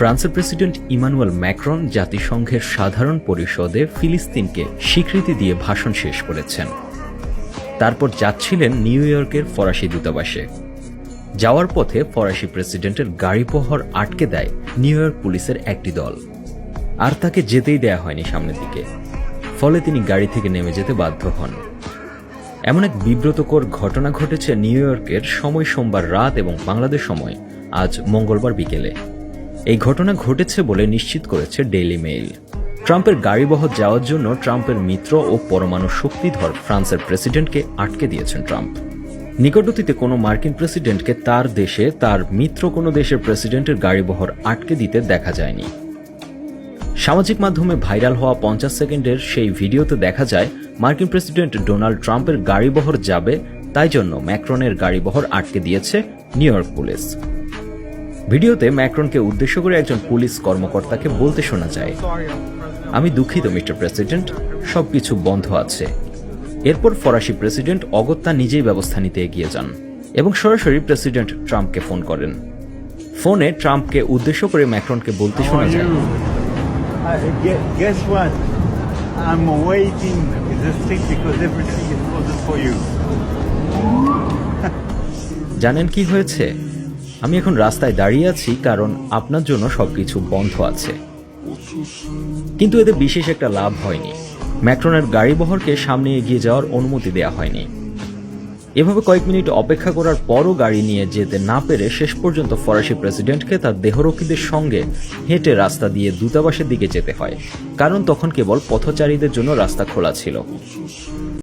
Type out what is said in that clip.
ফ্রান্সের president Emmanuel Macron জাতিসংঘের সাধারণ পরিষদে ফিলিস্তিনকে স্বীকৃতি দিয়ে ভাষণ শেষ করেছেন। তারপর যাচ্ছিলেন নিউ ইয়র্কের ফরাসি দূতাবাসে। যাওয়ার পথে ফরাসি প্রেসিডেন্টের গাড়িবহর আটকে দেয় নিউ ইয়র্ক পুলিশের একটি দল। আর তাকে যেতেই দেয়া হয়নি সামনের দিকে। ফলে তিনি গাড়ি থেকে নেমে যেতে বাধ্য হন। এমন এক বিব্রতকর ঘটনা ঘটেছে নিউ ইয়র্কের সময় সোমবার রাত এবং বাংলাদেশ সময় আজ মঙ্গলবার বিকেলে। এই ঘটনা ঘটেছে বলে নিশ্চিত করেছে ডেইলি মেইল ট্রাম্পের গাড়িবহর যাওয়ার জন্য ট্রাম্পের মিত্র ও পরমাণু শক্তিধর ফ্রান্সের প্রেসিডেন্টকে আটকে দিয়েছেন ট্রাম্প। নিকট অতীতে কোনো মার্কিন প্রেসিডেন্টকে তার দেশে, তার মিত্র কোনো দেশের প্রেসিডেন্টের গাড়িবহর আটকে দিতে দেখা যায়নি। সামাজিক মাধ্যমে ভাইরাল হওয়া পঞ্চাশ সেকেন্ডের সেই ভিডিওতে দেখা যায়, মার্কিন প্রেসিডেন্ট ডোনাল্ড ট্রাম্পের গাড়িবহর যাবে, তাই জন্য ম্যাক্রনের গাড়িবহর আটকে দিয়েছে নিউ ইয়র্ক পুলিশ। ভিডিওতে ম্যাক্রনকে উদ্দেশ্য করে একজন পুলিশ কর্মকর্তাকে বলতে শোনা যায় আমি দুঃখিত মিস্টার প্রেসিডেন্ট সবকিছু বন্ধ আছে এরপর ফরাসি প্রেসিডেন্ট অগত্যা নিজেই ব্যবস্থা নিতে এগিয়ে যান এবং সরাসরি প্রেসিডেন্ট ট্রাম্পকে ফোন করেন ফোনে ট্রাম্পকে উদ্দেশ্য করে ম্যাক্রনকে বলতে শোনা যায় you? Gue- guess what? I'm waiting this thing because everything is for you. জানেন কি হয়েছে আমি এখন রাস্তায় দাঁড়িয়ে আছি কারণ আপনার জন্য সবকিছু বন্ধ আছে। কিন্তু এতে বিশেষ একটা লাভ হয়নি। ম্যাক্রনের গাড়িবহরকে সামনে এগিয়ে যাওয়ার অনুমতি দেওয়া হয়নি। এভাবে কয়েক মিনিট অপেক্ষা করার পরও গাড়ি নিয়ে যেতে না পেরে শেষ পর্যন্ত ফরাসি প্রেসিডেন্টকে তার দেহরক্ষীদের সঙ্গে হেঁটে রাস্তা দিয়ে দূতাবাসের দিকে যেতে হয়, কারণ তখন কেবল পথচারীদের জন্য রাস্তা খোলা ছিল।